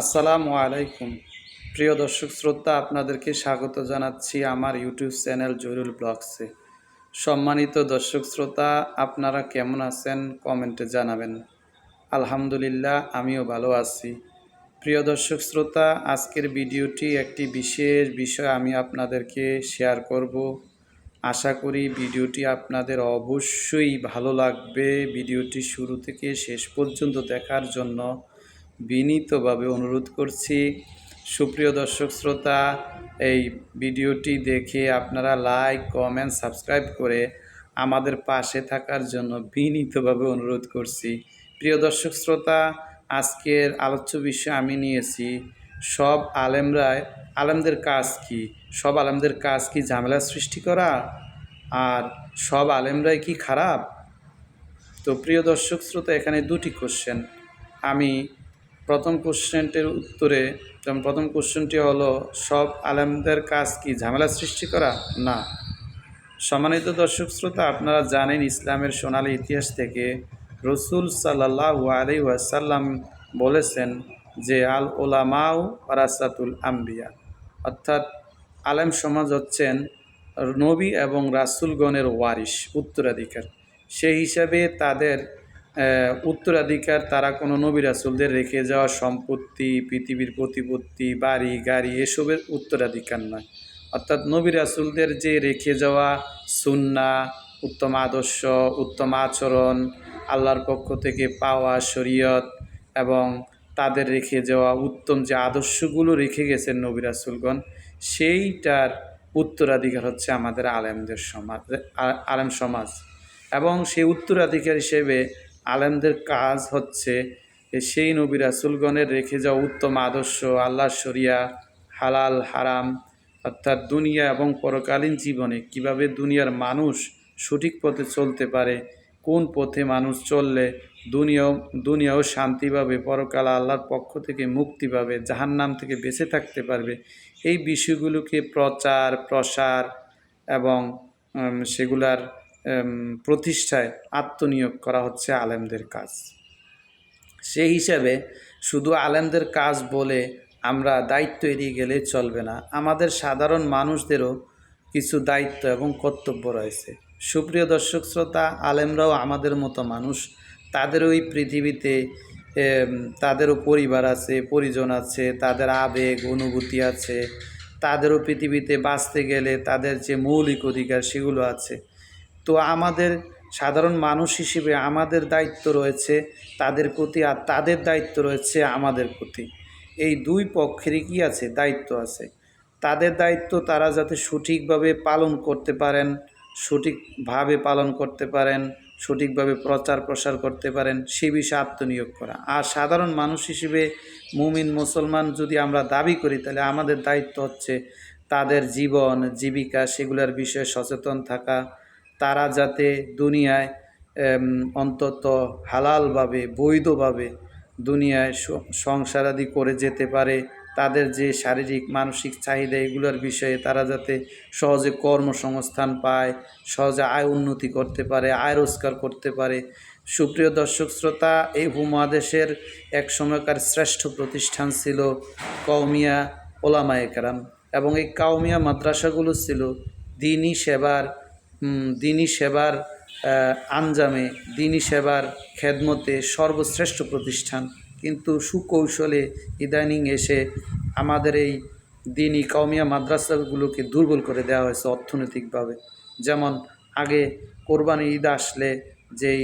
আসসালামু আলাইকুম। প্রিয় দর্শক শ্রোতা, আপনাদেরকে স্বাগত জানাচ্ছি আমার ইউটিউব চ্যানেল জরুল ব্লগসে। সম্মানিত দর্শক শ্রোতা, আপনারা কেমন আছেন কমেন্টে জানাবেন। আলহামদুলিল্লাহ, আমিও ভালো আছি। প্রিয় দর্শক শ্রোতা, আজকের ভিডিওটি একটি বিশেষ বিষয় আমি আপনাদেরকে শেয়ার করব। আশা করি ভিডিওটি আপনাদের অবশ্যই ভালো লাগবে। ভিডিওটি শুরু থেকে শেষ পর্যন্ত দেখার জন্য বিনীতভাবে অনুরোধ করছি। সুপ্রিয় দর্শক শ্রোতা, এই ভিডিওটি দেখে আপনারা লাইক কমেন্ট সাবস্ক্রাইব করে আমাদের পাশে থাকার জন্য বিনীতভাবে অনুরোধ করছি। প্রিয় দর্শক শ্রোতা, আজকের আলোচ্য বিষয় আমি নিয়েছি, সব আলেমরায় আলেমদের কাজ কি? সব আলেমদের কাজ কি ঝামেলা সৃষ্টি করা? আর সব আলেমরাই কি খারাপ? তো প্রিয় দর্শক শ্রোতা, এখানে দুটি কোশ্চেন আমি প্রথম কোশ্চেনটির উত্তরে যেমন প্রথম কোশ্চেনটি হলো, সব আলেমদের কাজ কি ঝামেলা সৃষ্টি করা? না। সম্মানিত দর্শক শ্রোতা, আপনারা জানেন ইসলামের সোনালী ইতিহাস থেকে রসুল সাল্লাহ আলি ওয়াসাল্লাম বলেছেন যে, আল ওলামাউ রাসাতুল আম্বিয়া। অর্থাৎ, আলেম সমাজ হচ্ছেন নবী এবং রাসুলগণের ওয়ারিশ, উত্তরাধিকার। সেই হিসাবে তাদের উত্তরাধিকার তারা কোনো নবী রাসুলদের রেখে যাওয়া সম্পত্তি, পৃথিবীর প্রতিপত্তি, বাড়ি, গাড়ি এসবের উত্তরাধিকার নয়। অর্থাৎ নবী রাসুলদের যে রেখে যাওয়া সুন্না, উত্তম আদর্শ, উত্তম আচরণ, আল্লাহর পক্ষ থেকে পাওয়া শরীয়ত এবং তাদের রেখে যাওয়া উত্তম যে আদর্শগুলো রেখে গেছেন নবী রাসুলগণ, সেইটার উত্তরাধিকার হচ্ছে আমাদের আলেমদের সমাজ আলেম সমাজ। এবং সেই উত্তরাধিকার হিসেবে আলেমদের কাজ হচ্ছে সেই নবী রাসুলগণের রেখে যাওয়া উত্তম আদর্শ আল্লাহ শরিয়া, হালাল, হারাম, অর্থাৎ দুনিয়া এবং পরকালীন জীবনে কীভাবে দুনিয়ার মানুষ সঠিক পথে চলতে পারে, কোন পথে মানুষ চললে দুনিয়াও দুনিয়াও শান্তি পাবে, পরকাল আল্লাহর পক্ষ থেকে মুক্তি পাবে, জাহান্নাম থেকে বেঁচে থাকতে পারবে, এই বিষয়গুলোকে প্রচার, প্রসার এবং সেগুলার প্রতিষ্ঠায় আত্মনিয়োগ করা হচ্ছে আলেমদের কাজ। সেই হিসাবে শুধু আলেমদের কাজ বলে আমরা দায়িত্ব এড়িয়ে গেলে চলবে না। আমাদের সাধারণ মানুষদেরও কিছু দায়িত্ব এবং কর্তব্য রয়েছে। সুপ্রিয় দর্শক শ্রোতা, আলেমরাও আমাদের মতো মানুষ। তাদের ওই পৃথিবীতে তাদেরও পরিবার আছে, পরিজন আছে, তাদের আবেগ, অনুভূতি আছে। তাদেরও পৃথিবীতে বাঁচতে গেলে তাদের যে মৌলিক অধিকার সেগুলো আছে। তো আমাদের সাধারণ মানুষ হিসেবে আমাদের দায়িত্ব রয়েছে তাদের প্রতি আর তাদের দায়িত্ব রয়েছে আমাদের প্রতি। এই দুই পক্ষেরই কি আছে? দায়িত্ব আছে। তাদের দায়িত্ব তারা যাতে সঠিকভাবে পালন করতে পারেন, সঠিকভাবে পালন করতে পারেন, সঠিকভাবে প্রচার প্রসার করতে পারেন, সে বিষয়ে আত্মনিয়োগ করা। আর সাধারণ মানুষ হিসেবে মুমিন, মুসলমান যদি আমরা দাবি করি, তাহলে আমাদের দায়িত্ব হচ্ছে তাদের জীবন, জীবিকা, সেগুলোর বিষয়ে সচেতন থাকা তারা যাতে দুনিয়ায় অন্তত হালালভাবে, বৈধভাবে দুনিয়ায় সংসারাদি করে যেতে পারে, তাদের যে শারীরিক, মানসিক চাহিদা এগুলোর বিষয়ে তারা যাতে সহজে কর্মসংস্থান পায়, সহজে আয় উন্নতি করতে পারে, আয় রোজগার করতে পারে। সুপ্রিয় দর্শক শ্রোতা, এই উপমহাদেশের এক সময়কার শ্রেষ্ঠ প্রতিষ্ঠান ছিল কৌমিয়া ওলামা একরাম এবং এই কাউমিয়া মাদ্রাসাগুলো ছিল দিনই সেবার দিনী সেবার আঞ্জামে, দিনী সেবার খেদমতে সর্বশ্রেষ্ঠ প্রতিষ্ঠান। কিন্তু সুকৌশলে ইদানিং এসে আমাদের এই দিনী কাউমিয়া মাদ্রাসাগুলোকে দুর্বল করে দেওয়া হয়েছে অর্থনৈতিকভাবে। যেমন, আগে কোরবানি ঈদ আসলে যেই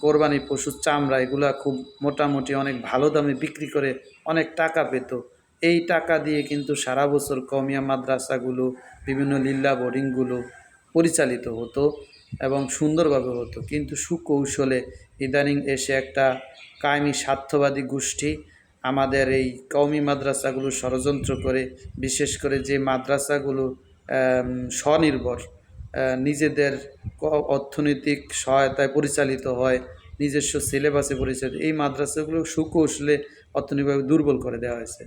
কোরবানি পশুর চামড়া, এগুলা খুব মোটামুটি অনেক ভালো দামে বিক্রি করে অনেক টাকা পেত। এই টাকা দিয়ে কিন্তু সারা বছর কমিয়া মাদ্রাসাগুলো, বিভিন্ন লিল্লা বোর্ডিংগুলো পরিচালিত হতো এবং সুন্দরভাবে হতো। কিন্তু সুকৌশলে ইদানিং এসে একটা কায়েমি স্বার্থবাদী গোষ্ঠী আমাদের এই কওমি মাদ্রাসাগুলো ষড়যন্ত্র করে, বিশেষ করে যে মাদ্রাসাগুলো স্বনির্ভর নিজেদের অর্থনৈতিক সহায়তায় পরিচালিত হয়, নিজস্ব সিলেবাসে পরিচালিত, এই মাদ্রাসাগুলো সুকৌশলে অর্থনৈতিকভাবে দুর্বল করে দেওয়া হয়েছে।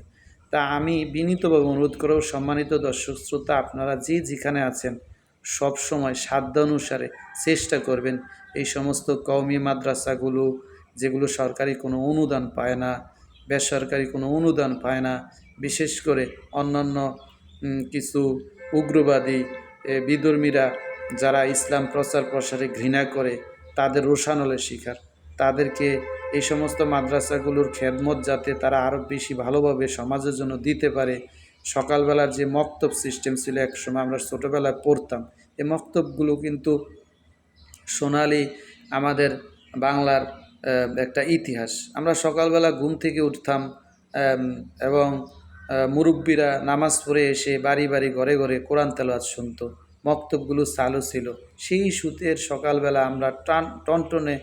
তা আমি বিনীতভাবে অনুরোধ করব, সম্মানিত দর্শক, শ্রোতা, আপনারা যে যেখানে আছেন সব সময় সাধ্য অনুসারে চেষ্টা করবেন। এই সমস্ত কওমি মাদ্রাসাগুলো যেগুলো সরকারি কোনো অনুদান পায় না বেসরকারি কোনো অনুদান পায় না বিশেষ করে অন্যান্য কিছু উগ্রবাদী এ, বিধর্মীরা যারা ইসলাম প্রচার প্রসারে ঘৃণা করে তাদের রোষানলের শিকার। তাদেরকে এই সমস্ত মাদ্রাসাগুলোর খেদমত যাতে তারা আরও বেশি ভালোভাবে সমাজের জন্য দিতে পারে সকালবেলার যে মক্তব সিস্টেম ছিল, একসময় আমরা ছোটোবেলায় পড়তাম। এই মক্তবগুলো কিন্তু সোনালি আমাদের বাংলার একটা ইতিহাস। আমরা সকালবেলা ঘুম থেকে উঠতাম এবং মুরব্বীরা নামাজ পড়ে এসে বাড়ি বাড়ি, ঘরে ঘরে কোরআন তেলাওয়াত শুনত। মক্তবগুলো চালু ছিল। সেই শীতের সকালবেলা আমরা টান, টনটনে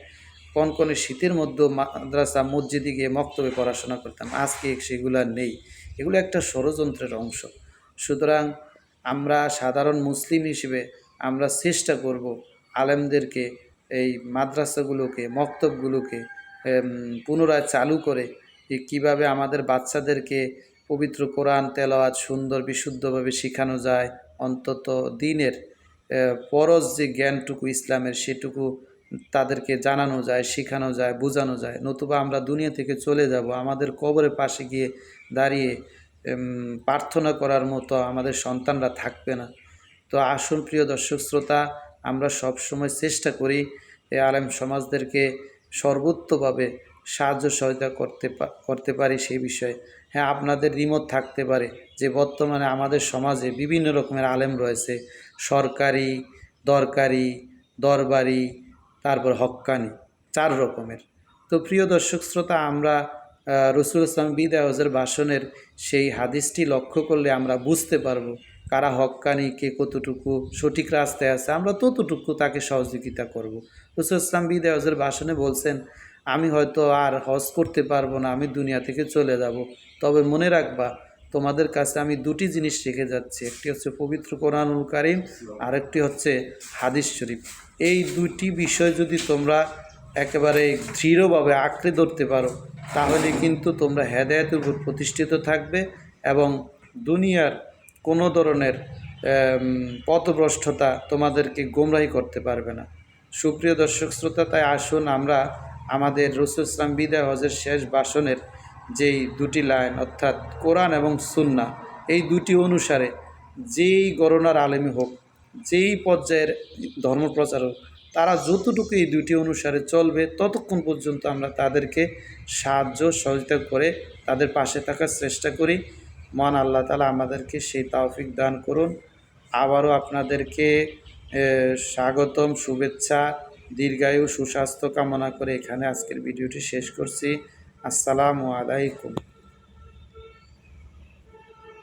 কনকনে শীতের মধ্যে মাদ্রাসা মসজিদে গিয়ে মক্তবে পড়াশোনা করতাম। আজকে সেগুলো নেই। এগুলো একটা ষড়যন্ত্রের অংশ। সুতরাং আমরা সাধারণ মুসলিম হিসেবে আমরা চেষ্টা করব আলেমদেরকে এই মাদ্রাসাগুলোকে, মক্তবগুলোকে পুনরায় চালু করে যে কীভাবে আমাদের বাচ্চাদেরকে পবিত্র কোরআন, তেলাওয়াত সুন্দর, বিশুদ্ধভাবে শেখানো যায়। অন্তত দিনের পরজ যে জ্ঞানটুকু ইসলামের সেটুকু তাদেরকে জানানো যায়, শেখানো যায়, বোঝানো যায়। নতুবা আমরা দুনিয়া থেকে চলে যাব, আমাদের কবরের পাশে গিয়ে দাঁড়িয়ে প্রার্থনা করার মতো আমাদের সন্তানরা থাকবে না। তো আসুন প্রিয় দর্শক শ্রোতা, আমরা সব সময় চেষ্টা করি এই আলেম সমাজদেরকে সর্বোত্তভাবে সাহায্য সহায়তা করতে করতে পারি সেই বিষয়ে। হ্যাঁ আপনাদের রিমোট থাকতে পারে যে বর্তমানে আমাদের সমাজে বিভিন্ন রকমের আলেম রয়েছে। সরকারি, দরকারি, দরবারি তারপর হক্কানি চার রকমের। তো প্রিয় দর্শক শ্রোতা, আমরা রসুল ইসলাম বিদায় হজের ভাষণের সেই হাদিসটি লক্ষ্য করলে আমরা বুঝতে পারব কারা হক্কানি কে কতটুকু সঠিক রাস্তায় আছে। আমরা ততটুকু তাকে সহযোগিতা করব। রসুল ইসলাম বিদায় হজের ভাষণে বলছেন, আমি হয়তো আর হজ করতে পারব না, আমি দুনিয়া থেকে চলে যাব। তবে মনে রাখবা তোমাদের কাছে আমি দুটি জিনিস রেখে যাচ্ছি। একটি হচ্ছে পবিত্র কোরআনুল কারিম, আরেকটি হচ্ছে হাদিস শরীফ। এই দুটি বিষয় যদি তোমরা একেবারে দৃঢ়ভাবে আঁকড়ে ধরতে পারো, তাহলে কিন্তু তোমরা হেদায়তের উপর প্রতিষ্ঠিত থাকবে এবং দুনিয়ার কোনো ধরনের পথভ্রষ্টতা তোমাদেরকে গোমরাহি করতে পারবে না। সুপ্রিয় দর্শক শ্রোতা, তাই আসুন আমরা আমাদের রসুল ইসলাম বিদায় হজের শেষ ভাষণের যেই দুটি লাইন, অর্থাৎ কোরআন এবং সুন্না এই দুটি অনুসারে যেই গণনার আলেমী হোক, যেই পর্যায়ের ধর্মপ্রচার হোক তারা যতটুকু এই দুটি অনুসারে চলবে, ততক্ষণ পর্যন্ত আমরা তাদেরকে সাহায্য, সহযোগিতা করে তাদের পাশে থাকার চেষ্টা করি। মহান আল্লাহ তালা আমাদেরকে সেই তাওফিক দান করুন। আবারও আপনাদেরকে স্বাগতম, শুভেচ্ছা, দীর্ঘায়ু, সুস্বাস্থ্য কামনা করে এখানে আজকের ভিডিওটি শেষ করছি। আসসালামু আলাইকুম।